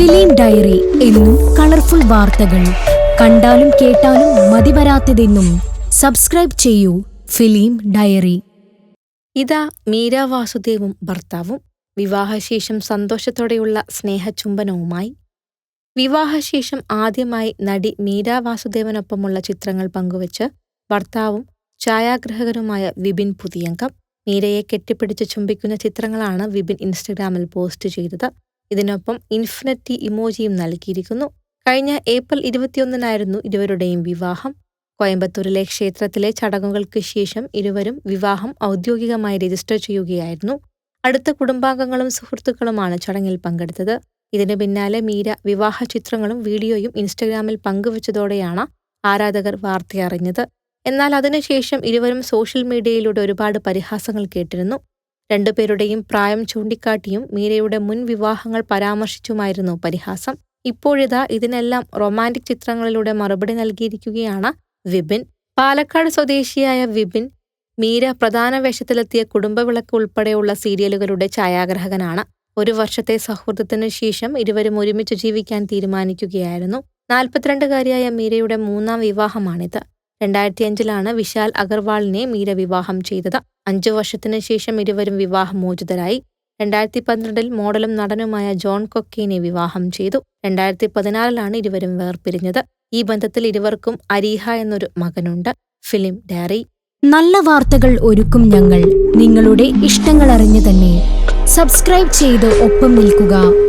Film diary എന്നും colourful വാർത്തകൾ. കണ്ടാലും കേട്ടാലും മതിവരാത്തതെന്നും സബ്സ്ക്രൈബ് ചെയ്യൂ ഫിലിം ഡയറി. ഇതാ മീര വാസുദേവും ഭർത്താവും വിവാഹശേഷം സന്തോഷത്തോടെയുള്ള സ്നേഹചുംബനവുമായി. വിവാഹശേഷം ആദ്യമായി നടി മീര വാസുദേവനൊപ്പമുള്ള ചിത്രങ്ങൾ പങ്കുവച്ച് ഭർത്താവും ഛായാഗ്രഹകനുമായ വിപിൻ പുതിയങ്കം മീരയെ കെട്ടിപ്പിടിച്ച് ചുംബിക്കുന്ന ചിത്രങ്ങളാണ് വിപിൻ ഇൻസ്റ്റഗ്രാമിൽ പോസ്റ്റ് ചെയ്തത്. ഇതിനൊപ്പം ഇൻഫിനിറ്റി ഇമോജിയും നൽകിയിരിക്കുന്നു. കഴിഞ്ഞ ഏപ്രിൽ ഇരുപത്തിയൊന്നിനായിരുന്നു ഇരുവരുടെയും വിവാഹം. കോയമ്പത്തൂരിലെ ക്ഷേത്രത്തിലെ ചടങ്ങുകൾക്ക് ശേഷം ഇരുവരും വിവാഹം ഔദ്യോഗികമായി രജിസ്റ്റർ ചെയ്യുകയായിരുന്നു. അടുത്ത കുടുംബാംഗങ്ങളും സുഹൃത്തുക്കളുമാണ് ചടങ്ങിൽ പങ്കെടുത്തത്. ഇതിന് പിന്നാലെ മീര വിവാഹ ചിത്രങ്ങളും വീഡിയോയും ഇൻസ്റ്റഗ്രാമിൽ പങ്കുവച്ചതോടെയാണ് ആരാധകർ വാർത്തയറിഞ്ഞത് എന്നാൽ അതിനുശേഷം ഇരുവരും സോഷ്യൽ മീഡിയയിലൂടെ ഒരുപാട് പരിഹാസങ്ങൾ കേട്ടിരുന്നു. രണ്ടുപേരുടെയും പ്രായം ചൂണ്ടിക്കാട്ടിയും മീരയുടെ മുൻ വിവാഹങ്ങൾ പരാമർശിച്ചുമായിരുന്നു പരിഹാസം. ഇപ്പോഴിതാ ഇതിനെല്ലാം റൊമാന്റിക് ചിത്രങ്ങളിലൂടെ മറുപടി നൽകിയിരിക്കുകയാണ് വിപിൻ. പാലക്കാട് സ്വദേശിയായ വിപിൻ മീര പ്രധാന വേഷത്തിലെത്തിയ കുടുംബവിളക്ക് ഉൾപ്പെടെയുള്ള സീരിയലുകളുടെ ഛായാഗ്രഹകനാണ്. ഒരു വർഷത്തെ സൗഹൃദത്തിനു ശേഷം ഇരുവരും ഒരുമിച്ച് ജീവിക്കാൻ തീരുമാനിക്കുകയായിരുന്നു. നാൽപ്പത്തിരണ്ടുകാരിയായ മീരയുടെ മൂന്നാം വിവാഹമാണിത്. രണ്ടായിരത്തി അഞ്ചിലാണ് വിശാൽ അഗർവാളിനെ മീര വിവാഹം ചെയ്തത്. അഞ്ചു വർഷത്തിനു ശേഷം ഇരുവരും വിവാഹമോചിതരായി. രണ്ടായിരത്തി പന്ത്രണ്ടിൽ മോഡലും നടനുമായ ജോൺ കൊക്കീനെ വിവാഹം ചെയ്തു. രണ്ടായിരത്തി പതിനാറിലാണ് ഇരുവരും വേർപിരിഞ്ഞത്. ഈ ബന്ധത്തിൽ ഇരുവർക്കും അരീഹ എന്നൊരു മകനുണ്ട്. Film diary. നല്ല വാർത്തകൾ ഒരുക്കും ഞങ്ങൾ. നിങ്ങളുടെ ഇഷ്ടങ്ങൾ അറിഞ്ഞു തന്നെ സബ്സ്ക്രൈബ് ചെയ്ത് ഒപ്പം നിൽക്കുക.